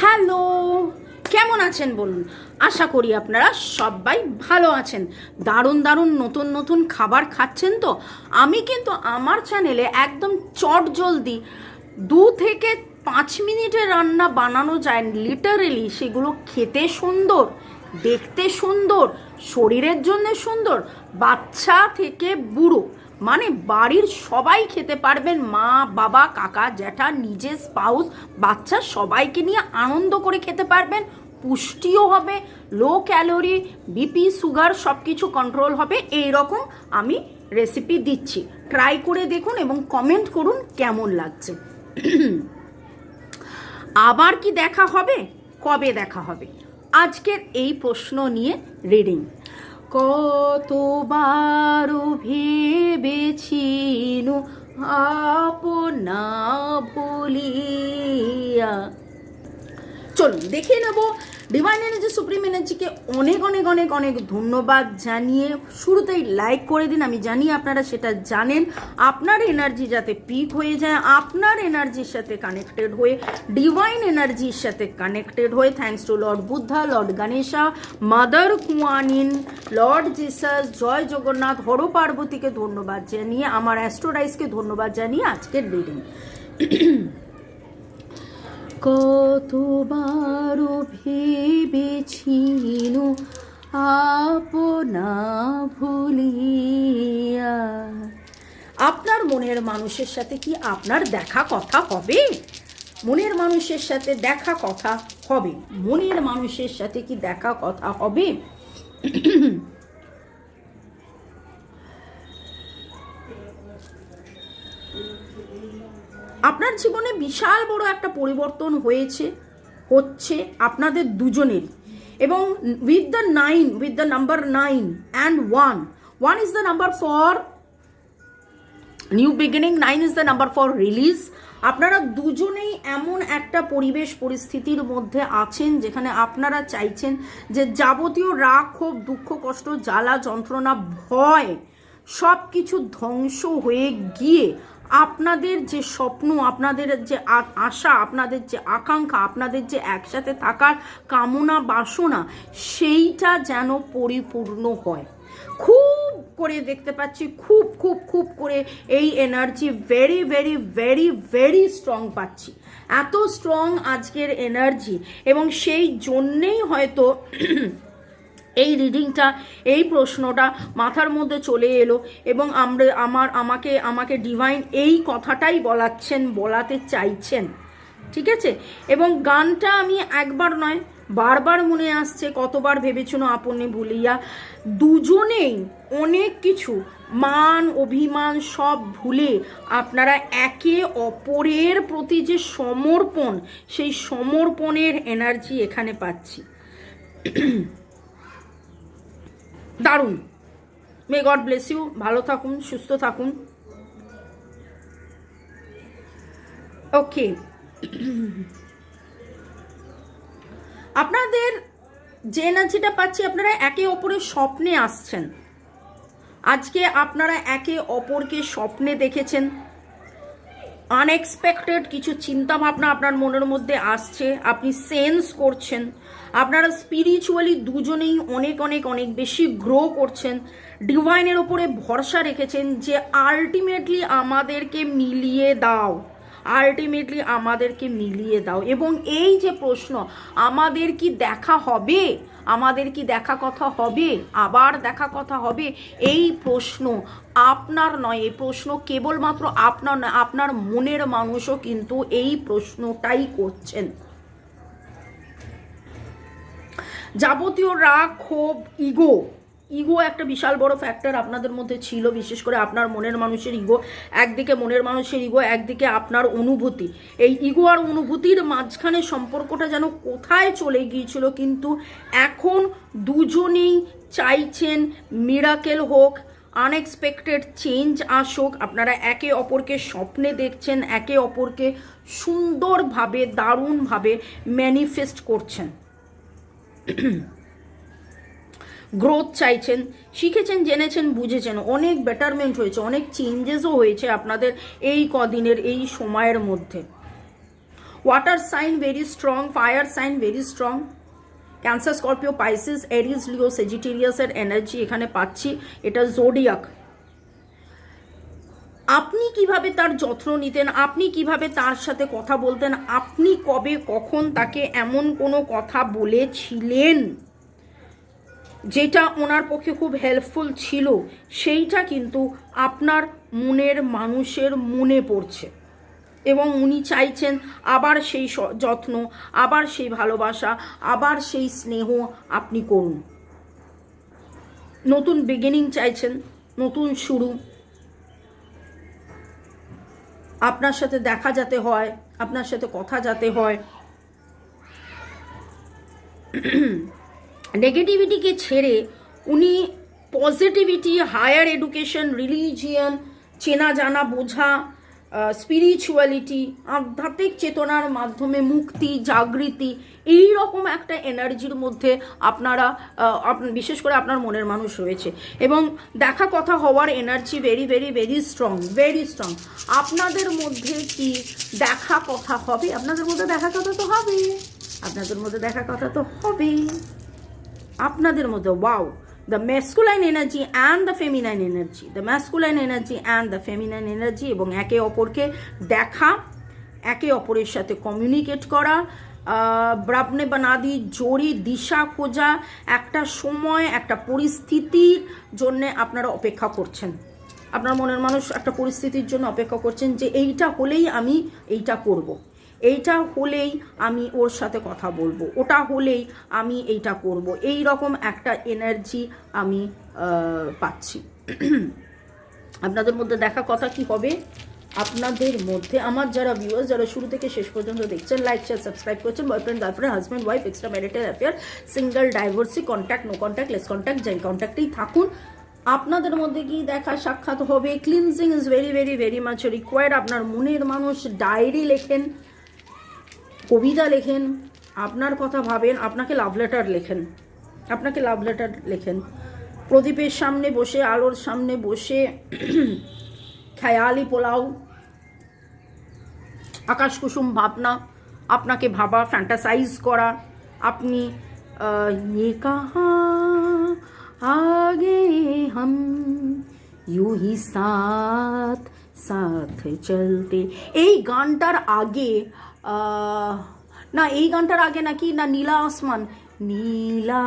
Hello, কেমন আছেন বলুন? আশা করি আপনারা সবাই ভালো আছেন। দারুণ দারুণ নতুন নতুন খাবার খাচ্ছেন তো? আমি কিন্তু আমার চ্যানেলে একদম চট জলদি দু থেকে পাঁচ মিনিটে রান্না বানানো যায় লিটারেলি সেগুলো খেতে সুন্দর, দেখতে সুন্দর, শরীরের জন্য সুন্দর, বাচ্চা থেকে বুড়ো। মানে বাড়ির সবাই খেতে পারবেন, মা, বাবা, কাকা, জ্যাঠা, নিজের স্পাউস বাচ্চা সবাইকে নিয়ে আনন্দ করে খেতে পারবেন। পুষ্টিও হবে লো ক্যালোরি বিপি সুগার সব কিছু কন্ট্রোল হবে। এই রকম আমি রেসিপি দিচ্ছি। ট্রাই করে দেখুন এবং কমেন্ট করুন কেমন লাগছে। আবার কি দেখা হবে? কবে দেখা হবে? আজকের এই প্রশ্ন নিয়ে রিডিং কতবার ভেবেছিনু আপনা ভুলিয়া চলুন দেখে নেব। ডিভাইন এনার্জি সুপ্রিম এনার্জিকে অনেক অনেক অনেক অনেক ধন্যবাদ জানিয়ে শুরুতেই লাইক করে দিন, আমি জানি আপনারা সেটা জানেন। আপনার এনার্জি যাতে পিক হয়ে যায়, আপনার এনার্জির সাথে কানেক্টেড হয়ে, ডিভাইন এনার্জির সাথে কানেক্টেড হয়ে, thanks to lord Buddha, lord Ganesha, mother Kuan Yin, lord Jesus, জয় জগন্নাথ, হর পার্বতীকে ধন্যবাদ জানিয়ে, আমার অ্যাস্ট্রোডাইসকে ধন্যবাদ জানিয়ে আজকের রিডিং। কতবার ভেবেছিল আপনা ভুলিয়া? আপনার মনের মানুষের সাথে কি আপনার দেখা কথা হবে? মনের মানুষের সাথে দেখা কথা হবে। মনের মানুষের সাথে কি দেখা কথা হবে? আপনার জীবনে বিশাল বড় একটা পরিবর্তন হয়েছে, হচ্ছে আপনাদের দুজনেরই এবং with the nine with the number nine and one one is the number for new beginning nine is the number for release আপনারা দুজনেই এমন একটা পরিবেশ পরিস্থিতির মধ্যে আছেন যেখানে আপনারা চাইছেন যে যাবতীয় রাগ, ক্ষোভ, দুঃখ, কষ্ট, জ্বালা, যন্ত্রণা, ভয় সব কিছু ধ্বংস হয়ে গিয়ে আপনাদের যে স্বপ্ন, আপনাদের যে আশা, আপনাদের যে আকাঙ্ক্ষা, আপনাদের যে একসাথে থাকার কামনা, বাসনা, সেইটা যেন পরিপূর্ণ হয়। খুব করে দেখতে পাচ্ছি, খুব খুব খুব করে এই energy very very very very strong পাচ্ছি। এত স্ট্রং আজকের এনার্জি এবং সেই জন্যেই হয়তো এই রিডিংটা, এই প্রশ্নটা মাথার মধ্যে চলে এলো এবং আমরা, আমার, আমাকে আমাকে ডিভাইন এই কথাটাই বলাচ্ছেন, বলাতে চাইছেন। ঠিক আছে? এবং গানটা আমি একবার নয়, বারবার মনে আসছে, কতবার ভেবেছিল আপনি ভুলিয়া। দুজনেই অনেক কিছু, মান, অভিমান সব ভুলে আপনারা একে অপরের প্রতি যে সমর্পণ, সেই সমর্পণের এনার্জি এখানে পাচ্ছি। দারুণ। মে গড ব্লেস ইউ ভালো থাকুন, সুস্থ থাকুন। ওকে আপনাদের যে এনার্জিটা পাচ্ছি, আপনারা একে অপরের স্বপ্নে আসছেন। আজকে আপনারা একে অপরকে স্বপ্নে দেখেছেন। আনএক্সপেক্টেড কিছু চিন্তা ভাবনা আপনার মনের মধ্যে আসছে, আপনি সেন্স করছেন, আপনারা স্পিরিচুয়ালি দুজনেই অনেক অনেক অনেক বেশি গ্রো করছেন ডিভাইনের ওপরে ভরসা রেখেছেন যে আলটিমেটলি আমাদেরকে মিলিয়ে দাও। আলটিমেটলি আমাদেরকে মিলিয়ে দাও। এবং এই যে প্রশ্ন, আমাদের কি দেখা হবে? আমাদের কি দেখা কথা হবে? আবার দেখা কথা হবে? এই প্রশ্ন আপনার নয়, এই প্রশ্ন কেবলমাত্র আপনার নয়, আপনার মনের মানুষও কিন্তু এই প্রশ্নটাই করছেন। যাবতীয় রাগ, ক্ষোভ, ইগো ইগো একটা বিশাল বড় ফ্যাক্টর আপনাদের মধ্যে ছিল, বিশেষ করে আপনার মনের মানুষের ইগো। একদিকে মনের মানুষের ইগো, একদিকে আপনার অনুভূতি। এই ইগো আর অনুভূতির মাঝখানে সম্পর্কটা যেন কোথায় চলে গিয়েছিল, কিন্তু এখন দুজনেই চাইছেন মিরাকেল হোক আনএক্সপেক্টেড চেঞ্জ আসুক। আপনারা একে অপরকে স্বপ্নে দেখছেন, একে অপরকে সুন্দরভাবে, দারুণভাবে ম্যানিফেস্ট করছেন। গ্রোথ চাইছেন, শিখেছেন, জেনেছেন, বুঝেছেন, অনেক বেটারমেন্ট হয়েছে, অনেক চেঞ্জেসও হয়েছে আপনাদের এই কদিনের, এই সময়ের মধ্যে। Water sign very strong fire sign very strong Cancer Scorpio Pisces Aries Leo সেজিটেরিয়াসের energy এখানে পাচ্ছি, এটা জোডিয়াক আপনি কীভাবে তার যত্ন নিতেন, আপনি কীভাবে তার সাথে কথা বলতেন, আপনি কবে কখন তাকে এমন কোনো কথা বলেছিলেন? যেটা ওনার পক্ষে খুব হেল্পফুল ছিল, সেইটা কিন্তু আপনার মনের মানুষের মনে পড়ছে। এবং উনি চাইছেন আবার সেই যত্ন, আবার সেই ভালোবাসা, আবার সেই স্নেহ আপনি করুন। নতুন বিগিনিং চাইছেন, নতুন শুরু। আপনার সাথে দেখা যাতে হয়, আপনার সাথে কথা যাতে হয়। নেগেটিভিটিকে ছেড়ে উনি পজিটিভিটি হায়ার এডুকেশন রিলিজিয়ান চেনা জানা বোঝা স্পিরিচুয়ালিটি আধ্যাত্মিক চেতনার মাধ্যমে মুক্তি, জাগৃতি, এই রকম একটা এনার্জির মধ্যে আপনারা বিশেষ করে আপনার মনের মানুষ রয়েছে। এবং দেখা কথা হওয়ার energy very very very strong very strong আপনাদের মধ্যে কি দেখা কথা হবে? আপনাদের মধ্যে দেখা কথা তো হবে আপনাদের মধ্যে দেখা কথা তো হবে আপনাদের মধ্যে wow the masculine energy and the feminine energy the masculine energy and the feminine energy এবং একে অপরকে দেখা, একে অপরের সাথে কমিউনিকেট করা ব্রাবনে বানাদি জোরি দিশা খোঁজা, একটা সময়, একটা পরিস্থিতির জন্য আপনারা অপেক্ষা করছেন আপনার মনের মানুষ একটা পরিস্থিতির জন্য অপেক্ষা করছেন যে এইটা হলেই আমি এইটা করব। এইটা হলেই আমি ওর সাথে কথা বলব, ওটা হলেই আমি এইটা করব। এই রকম একটা এনার্জি আমি পাচ্ছি। আপনাদের মধ্যে দেখা কথা কি হবে? আপনাদের মধ্যে আমার যারা ভিউয়ার্স যারা শুরু থেকে শেষ পর্যন্ত দেখছেন লাইক শেয়ার সাবস্ক্রাইব করছেন boyfriend girlfriend husband wife extra marital affair single divorcee contact no contact less contact যাই কন্ট্যাক্টেই থাকুন। আপনাদের মধ্যে কি দেখা সাক্ষাৎ হবে? Cleansing is very very very much required আপনার মনের মানুষ ডায়েরি লেখেন। কবিতা লেখেন আপনার কথা ভাবেন আপনাকে লাভ লেটার লেখেন আপনাকে লাভ লেটার লেখেন প্রদীপের সামনে বসে আলোর সামনে বসে খেয়ালি পোলাও আকাশ কুসুম ভাবনা আপনাকে ভাবা ফ্যান্টাসাইজ করা আপনি আহ, ये कहा आगे हम यूं ही साथ সাথ চলতে এই গানটার আগে আহ, না এই গানটার আগে নাকি না নীলা আসমান নীলা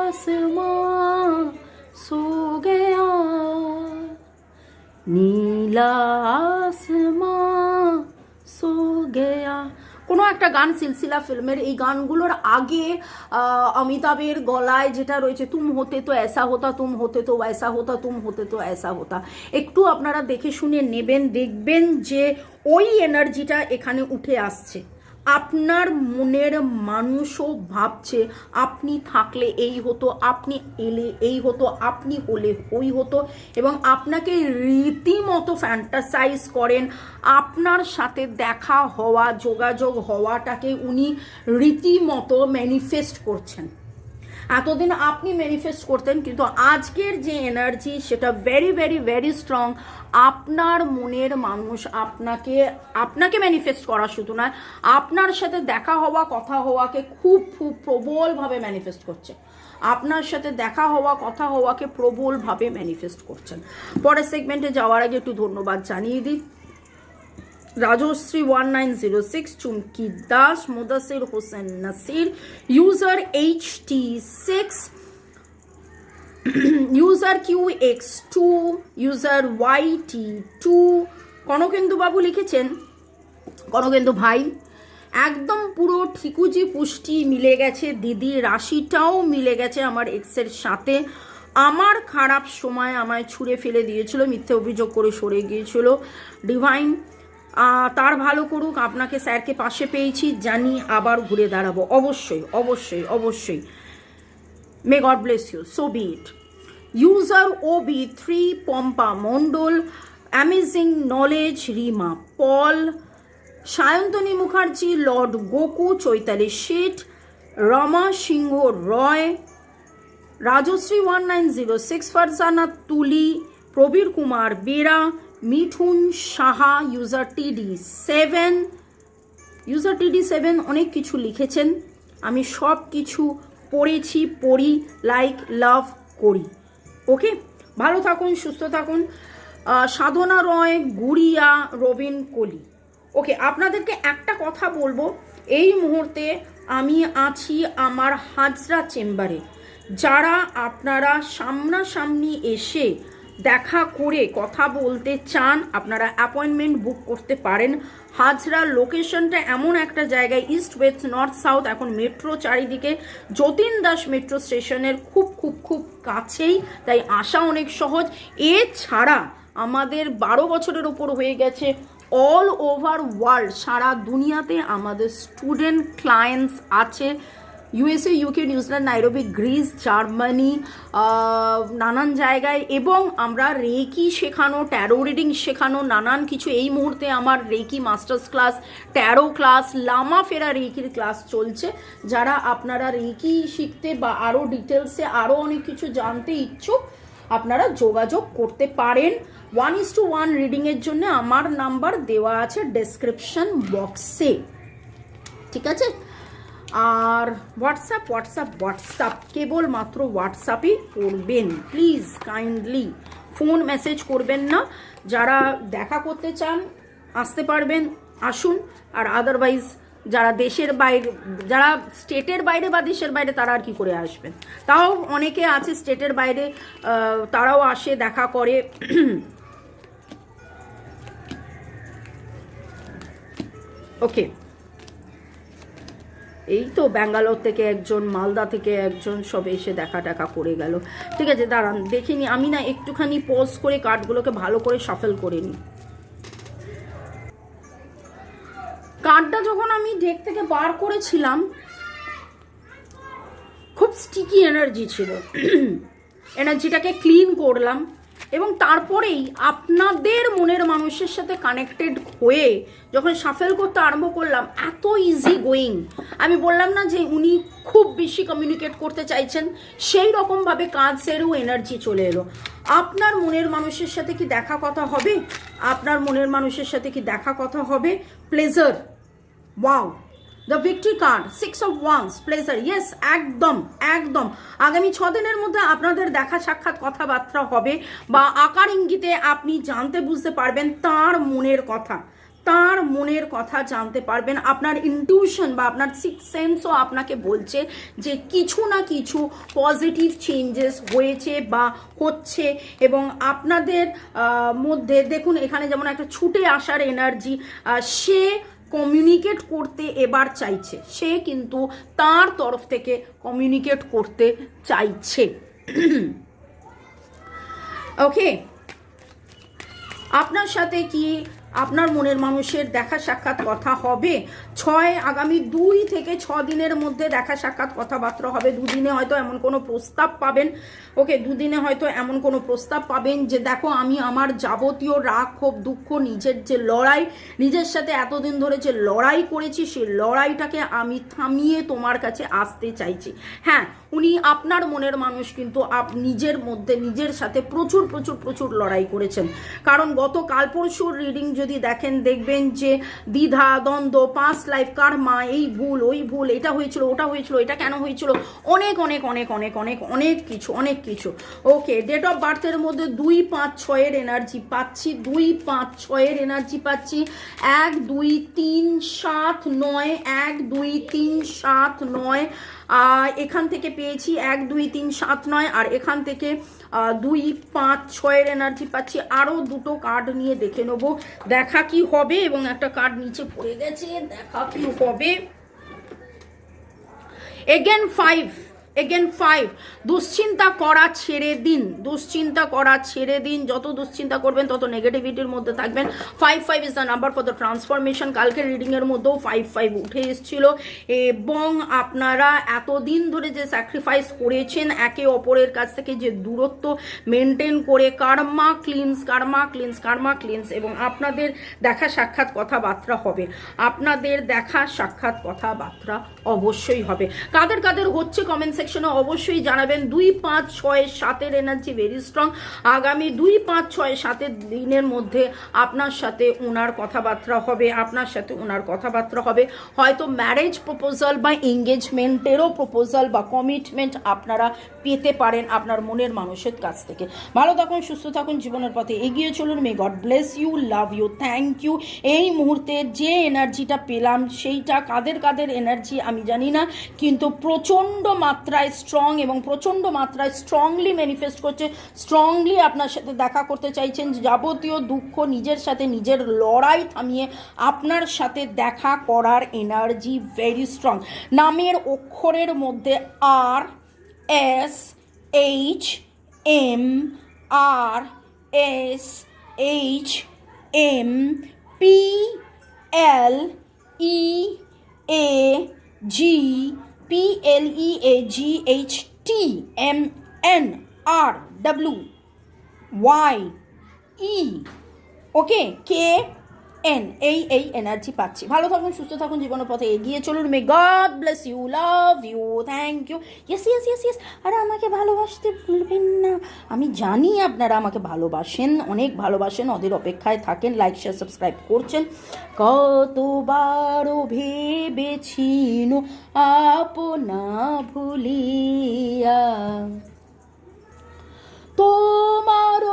আসমান সো গয়া নীলা আসমান সো গয়া কোনো একটা গান সিলসিলা ফিল্মের এই গানগুলোর আগে অমিতাভের গলায় যেটা রয়েছে, তুম হতে তো এসা হতা, তুম হতে তো ওয়সা হতা, তুম হতে তো এসা হতা। একটু আপনারা দেখে শুনে নেবেন, দেখবেন যে ওই এনার্জিটা এখানে উঠে আসছে। আপনার মনের মানুষও ভাবছে, আপনি থাকলে এই হতো, আপনি এলে এই হতো, আপনি হলে ওই হতো। এবং আপনাকে রীতিমতো ফ্যান্টাসাইজ করেন, আপনার সাথে দেখা হওয়া, যোগাযোগ হওয়াটাকে উনি রীতিমতো ম্যানিফেস্ট করছেন। এতদিন আপনি ম্যানিফেস্ট করতেন, কিন্তু আজকের যে এনার্জি সেটা ভেরি ভেরি ভেরি স্ট্রং আপনার মনের মানুষ আপনাকে আপনাকে ম্যানিফেস্ট করা শুধু নয়, আপনার সাথে দেখা হওয়া, কথা হওয়াকে খুব খুব প্রবলভাবে ম্যানিফেস্ট করছে। আপনার সাথে দেখা হওয়া, কথা হওয়াকে প্রবলভাবে ম্যানিফেস্ট করছেন। পরের সেগমেন্টে যাওয়ার আগে একটু ধন্যবাদ জানিয়ে দিই। Rajshree one nine zero six, Chumki Das, Mudasir Hossain Nasir, user H T six, user Q X two, user Y T two. Kanakendu Babu লিখেছেন, কনকেন্দু ভাই, একদম পুরো ঠিকুজি পুষ্টি মিলে গেছে দিদির রাশিটাও মিলে গেছে আমার এক্সের সাথে। আমার খারাপ সময় আমায় ছুঁড়ে ফেলে দিয়েছিল, মিথ্যে অভিযোগ করে সরে গিয়েছিল। ডিভাইন তার ভালো করুক, আপনাকে স্যারকে পাশে পেয়েছি, জানি আবার ঘুরে দাঁড়াবো। অবশ্যই অবশ্যই অবশ্যই। May God bless you so be it user O B three Pompa Mondal amazing knowledge Rima Paul Sayantani Mukherjee lord Goku Chaitali Sheth Rama Singha Roy Rajshree one nine zero six Farzana Tuli Prabir Kumar Bera Mithun Saha user TD seven user TD seven অনেক কিছু লিখেছেন। আমি সব কিছু পড়েছি, পড়ি like love করি। ওকে? ভালো থাকুন, সুস্থ থাকুন। সাধনা রয়, গুড়িয়া, রবিন কোলি। ওকে, আপনাদেরকে একটা কথা বলব। এই মুহূর্তে আমি আছি আমার হাজরা চেম্বারে। যারা আপনারা সামনাসামনি এসে দেখা করে কথা বলতে চান, আপনারা অ্যাপয়েন্টমেন্ট বুক করতে পারেন। হাজরা লোকেশনটা এমন একটা জায়গায় ইস্ট ওয়েস্ট নর্থ সাউথ এখন মেট্রো চারিদিকে, যতীন দাস মেট্রো স্টেশনের খুব খুব খুব কাছেই, তাই আসা অনেক সহজ। এছাড়া আমাদের বারো বছরের ওপর হয়ে গেছে অল ওভার ওয়ার্ল্ড সারা দুনিয়াতে আমাদের স্টুডেন্ট ক্লায়েন্টস আছে। USA UK New Zealand Nairobi Greece Germany নানান জায়গায় এবং আমরা রেকি শেখানো ট্যারো রিডিং শেখানো, নানান কিছু। এই মুহূর্তে আমার Reiki masters class tarot class Lama Fera রেকির class চলছে। যারা আপনারা রেকি শিখতে বা আরও ডিটেলসে আরও অনেক কিছু জানতে ইচ্ছুক, আপনারা যোগাযোগ করতে পারেন। ওয়ান ইস টু ওয়ান রিডিংয়ের জন্য আমার নাম্বার দেওয়া আছে ডেসক্রিপশন বক্সে ঠিক আছে? আর হোয়াটসঅ্যাপ হোয়াটসঅ্যাপ হোয়াটসঅ্যাপ কেবলমাত্র হোয়াটসঅ্যাপই করবেন। প্লিজ কাইন্ডলি ফোন মেসেজ করবেন না। যারা দেখা করতে চান, আসতে পারবেন, আসুন। আর আদারওয়াইজ যারা দেশের বাইরে, যারা স্টেটের বাইরে বা দেশের বাইরে, তারা আর কি করে আসবেন? তাও অনেকে আছে স্টেটের বাইরে তারাও আসে, দেখা করে। ওকে এই তো ব্যাঙ্গালোর থেকে একজন, মালদা থেকে একজন সব এসে দেখা টাকা করে গেল। ঠিক আছে, দাঁড়ান দেখিনি আমি না একটুখানি পজ করে কার্ডগুলোকে ভালো করে সাফেল করে নিই কার্ডটা যখন আমি ডেক থেকে বার করেছিলাম, খুব স্টিকি এনার্জি ছিল। এনার্জিটাকে ক্লিন করলাম। এবং তারপরেই আপনাদের মনের মানুষের সাথে কানেক্টেড হয়ে যখন সাফেল করতে আরম্ভ করলাম, এত ইজি গোয়িং আমি বললাম না যে উনি খুব বেশি কমিউনিকেট করতে চাইছেন, সেই রকমভাবে কাজ সেরেও এনার্জি চলে এলো। আপনার মনের মানুষের সাথে কি দেখা কথা হবে? আপনার মনের মানুষের সাথে কি দেখা কথা হবে? Pleasure wow the victory card six of wands pleasure yes একদম একদম। আগামী ছ দিনের মধ্যে আপনাদের দেখা সাক্ষাৎ কথাবার্তা হবে বা আকার ইঙ্গিতে আপনি জানতে বুঝতে পারবেন তার মনের কথা। তার মনের কথা জানতে পারবেন। আপনার ইনটিউশন বা আপনার সিক্স সেন্সও আপনাকে বলছে যে কিছু না কিছু পজিটিভ চেঞ্জেস হয়েছে বা হচ্ছে এবং আপনাদের মধ্যে দেখুন, এখানে যেমন একটা ছুটে আসার এনার্জি সে কমিউনিকেট করতে এবার চাইছে। সে কিন্তু তার তরফ থেকে কমিউনিকেট করতে চাইছে। ওকে আপনার সাথে কি আপনার মনের মানুষের দেখা সাক্ষাৎ কথা হবে। ছয়, আগামী দুই থেকে ছ দিনের মধ্যে দেখা সাক্ষাৎ কথাবার্তা হবে। দুদিনে হয়তো এমন কোনো প্রস্তাব পাবেন। ওকে, দুদিনে হয়তো এমন কোনো প্রস্তাব পাবেন যে, দেখো, আমি আমার যাবতীয় রাগ, ক্ষোভ, দুঃখ, নিজের যে লড়াই, নিজের সাথে এতদিন ধরে যে লড়াই করেছি, সেই লড়াইটাকে আমি থামিয়ে তোমার কাছে আসতে চাইছি। হ্যাঁ উনি আপনার মনের মানুষ, কিন্তু আপ, নিজের মধ্যে, নিজের সাথে প্রচুর প্রচুর প্রচুর লড়াই করেছেন। কারণ গত কাল পরশুর রিডিং যদি দেখেন, দেখবেন যে দ্বিধা, দ্বন্দ্ব পাঁচ লাইফ কার মা এই ভুল, ওই ভুল, এটা হয়েছিল, ওটা হয়েছিল, এটা কেন হয়েছিল? অনেক অনেক অনেক অনেক অনেক অনেক কিছু অনেক কিছু। ওকে ডেট অফ বার্থের মধ্যে দুই পাঁচ ছয়ের এনার্জি পাচ্ছি, দুই পাঁচ ছয়ের এনার্জি পাচ্ছি। এক, দুই, তিন, সাত, নয়, এক, দুই, তিন, সাত, নয় এখান থেকে পেয়েছি এক, দুই, তিন, সাত, নয়, আর এখান থেকে দুই, পাঁচ, ছয়ের এনার্জি পাচ্ছি। আরও দুটো কার্ড নিয়ে দেখে নেব। দেখা কি হবে এবং একটা কার্ড নিচে পড়ে গেছে, দেখা কি হবে। এগেন ফাইভ এগেন ফাইভ দুশ্চিন্তা করা ছেড়ে দিন। দুশ্চিন্তা করা ছেড়ে দিন। যত দুশ্চিন্তা করবেন, তত নেগেটিভিটির মধ্যে থাকবেন। Five five is the number for the transformation কালকে রিডিংয়ের মধ্যেও ফাইভ ফাইভ উঠে এসেছিল। এবং আপনারা এতদিন ধরে যে স্যাক্রিফাইস করেছেন, একে অপরের কাছ থেকে যে দূরত্ব মেনটেন করে karma cleanse karma cleanse karma cleanse এবং আপনাদের দেখা সাক্ষাৎ কথাবার্তা হবে। আপনাদের দেখা সাক্ষাৎ কথাবার্তা অবশ্যই হবে। কাদের কাদের হচ্ছে কমেন্ট সেকশনে অবশ্যই জানাবেন দুই পাঁচ ছয় সাতের এনার্জি ভেরি স্ট্রং আগামী দুই পাঁচ ছয় সাতের দিনের মধ্যে আপনার সাথে ওনার কথাবার্তা হবে, আপনার সাথে ওনার কথাবার্তা হবে। হয়তো ম্যারেজ প্রপোজাল বা এঙ্গেজমেন্টেরও প্রপোজাল বা কমিটমেন্ট আপনারা পেতে পারেন আপনার মনের মানুষের কাছ থেকে। ভালো থাকুন, সুস্থ থাকুন, জীবনের পথে এগিয়ে চলুন। May God bless you love you thank you এই মুহূর্তে যে এনার্জিটা পেলাম, সেইটা কাদের কাদের এনার্জি আমি জানি না, কিন্তু প্রচণ্ড মাত্রায় স্ট্রং এবং প্রচণ্ড মাত্রায় স্ট্রংলি ম্যানিফেস্ট করছে। স্ট্রংলি আপনার সাথে দেখা করতে চাইছেন যাবতীয় দুঃখ নিজের সাথে, নিজের লড়াই থামিয়ে আপনার সাথে দেখা করার এনার্জি ভেরি স্ট্রং নামের অক্ষরের মধ্যে R S H M R S H M P L E A G P L E A G H T M N R W Y E O K K N এই এই energy পাচ্ছি। ভালো থাকুন, সুস্থ থাকুন জীবনের পথে এগিয়ে চলুন। May God bless you love you thank you yes yes yes yes আরে, আমাকে ভালোবাসতে ভুলবেন না। আমি জানি আপনারা আমাকে ভালোবাসেন, অনেক ভালোবাসেন, ওদের অপেক্ষায় থাকেন। লাইক শেয়ার সাবস্ক্রাইব করছেন। কতবারও ভেবেছিনু আপনা ভুলিয়া। তোমার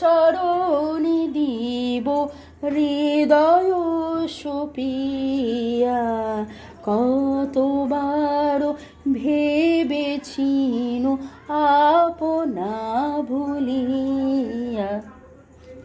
চরণে দিব হৃদয় সুপিয়া কতবার ভেবেছিন আপনা ভুলিয়া।